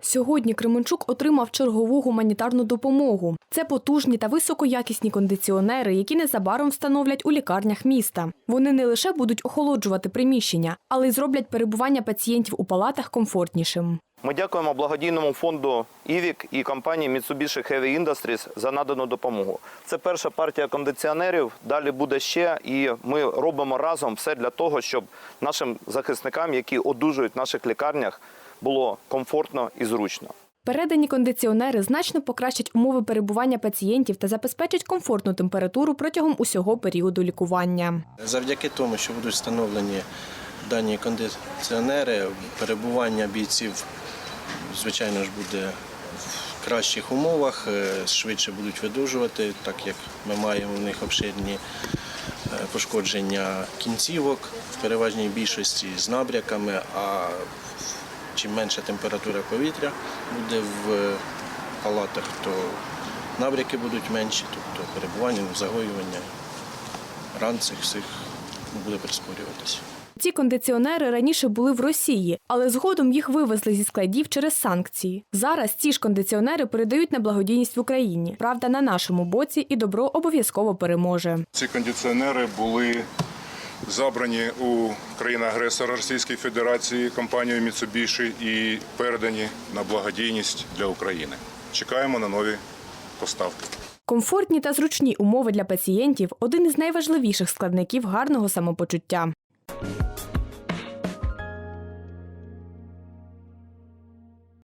Сьогодні Кременчук отримав чергову гуманітарну допомогу. Це потужні та високоякісні кондиціонери, які незабаром встановлять у лікарнях міста. Вони не лише будуть охолоджувати приміщення, але й зроблять перебування пацієнтів у палатах комфортнішим. Ми дякуємо благодійному фонду «Івік» і компанії Mitsubishi Heavy Industries за надану допомогу. Це перша партія кондиціонерів. Далі буде ще, і ми робимо разом все для того, щоб нашим захисникам, які одужують в наших лікарнях, було комфортно і зручно. Передані кондиціонери значно покращать умови перебування пацієнтів та забезпечать комфортну температуру протягом усього періоду лікування. Завдяки тому, що будуть встановлені дані кондиціонери, перебування бійців, звичайно ж, буде в кращих умовах, е, швидше будуть видужувати, так як ми маємо в них обширні е, пошкодження кінцівок в переважній більшості з набряками, а чим менша температура повітря буде в палатах, то набряки будуть менші, тобто перебування, загоювання ран цих всіх буде прискорюватися. Ці кондиціонери раніше були в Росії, але згодом їх вивезли зі складів через санкції. Зараз ці ж кондиціонери передають на благодійність в Україні. Правда, на нашому боці і добро обов'язково переможе. Ці кондиціонери були забрані у країни-агресора Російської Федерації компанією Міцубіші і передані на благодійність для України. Чекаємо на нові поставки. Комфортні та зручні умови для пацієнтів один із найважливіших складників гарного самопочуття.